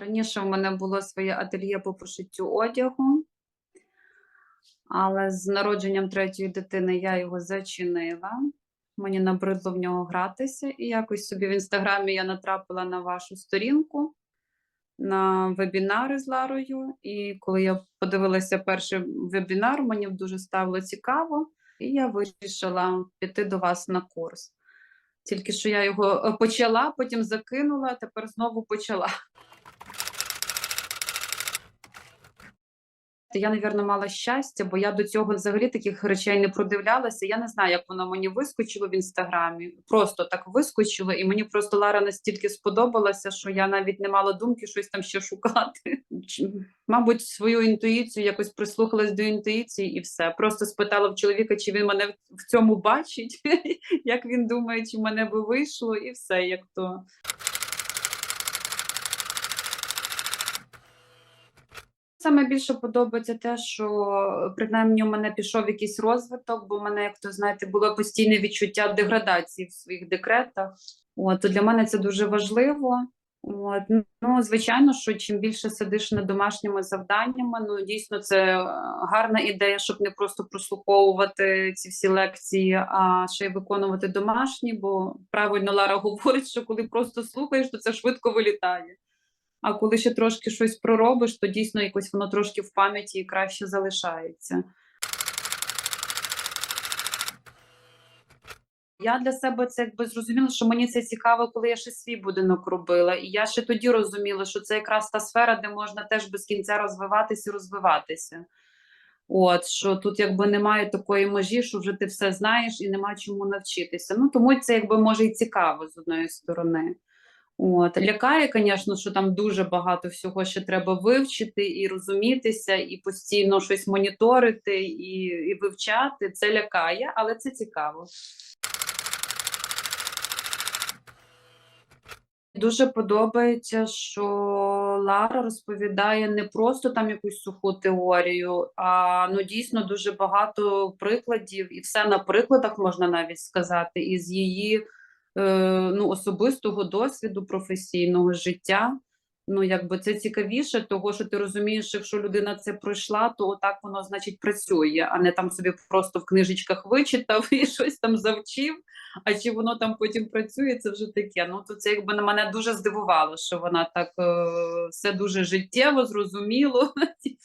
Раніше в мене було своє ательє по пошиттю одягу, але з народженням третьої дитини я його зачинила. Мені набридло в нього гратися, і якось собі в інстаграмі я натрапила на вашу сторінку на вебінари з Ларою. І коли я подивилася перший вебінар, мені дуже стало цікаво, і я вирішила піти до вас на курс. Тільки що я його е, почала, потім закинула, тепер знову почала. Я, навірно, мала щастя, бо я до цього взагалі таких речей не продивлялася. Я не знаю, як воно мені вискочило в інстаграмі. Просто так вискочило, і мені просто Лара настільки сподобалася, що я навіть не мала думки щось там ще шукати. Мабуть, свою інтуїцію якось прислухалась до інтуїції і все. Просто спитала в чоловіка, чи він мене в цьому бачить, як він думає, чи в мене би вийшло, і все як то. Саме більше подобається те, що принаймні у мене пішов якийсь розвиток, бо в мене, як то знаєте, було постійне відчуття деградації в своїх декретах. От для мене це дуже важливо. От ну звичайно, що чим більше сидиш над домашніми завданнями, ну дійсно це гарна ідея, щоб не просто прослуховувати ці всі лекції, а ще й виконувати домашні. Бо правильно Лара говорить, що коли просто слухаєш, то це швидко вилітає. А коли ще трошки щось проробиш, то дійсно якось воно трошки в пам'яті і краще залишається. Я для себе це якби зрозуміла, що мені це цікаво, коли я ще свій будинок робила. І я ще тоді розуміла, що це якраз та сфера, де можна теж без кінця розвиватися і розвиватися. От що тут якби немає такої межі, що вже ти все знаєш і нема чому навчитися. Ну тому це якби може і цікаво з одної сторони. От лякає, звісно, що там дуже багато всього ще треба вивчити і розумітися, і постійно щось моніторити і, і вивчати. Це лякає, але це цікаво. Дуже подобається, що Лара розповідає не просто там якусь суху теорію, а ну дійсно дуже багато прикладів, і все на прикладах можна навіть сказати, із її ну, особистого досвіду, професійного життя. Ну, якби це цікавіше, того що ти розумієш, що якщо людина це пройшла, то отак воно значить працює, а не там собі просто в книжечках вичитав і щось там завчив. А чи воно там потім працює, це вже таке. Ну то це якби на мене дуже здивувало, що вона так е, все дуже життєво, зрозуміло.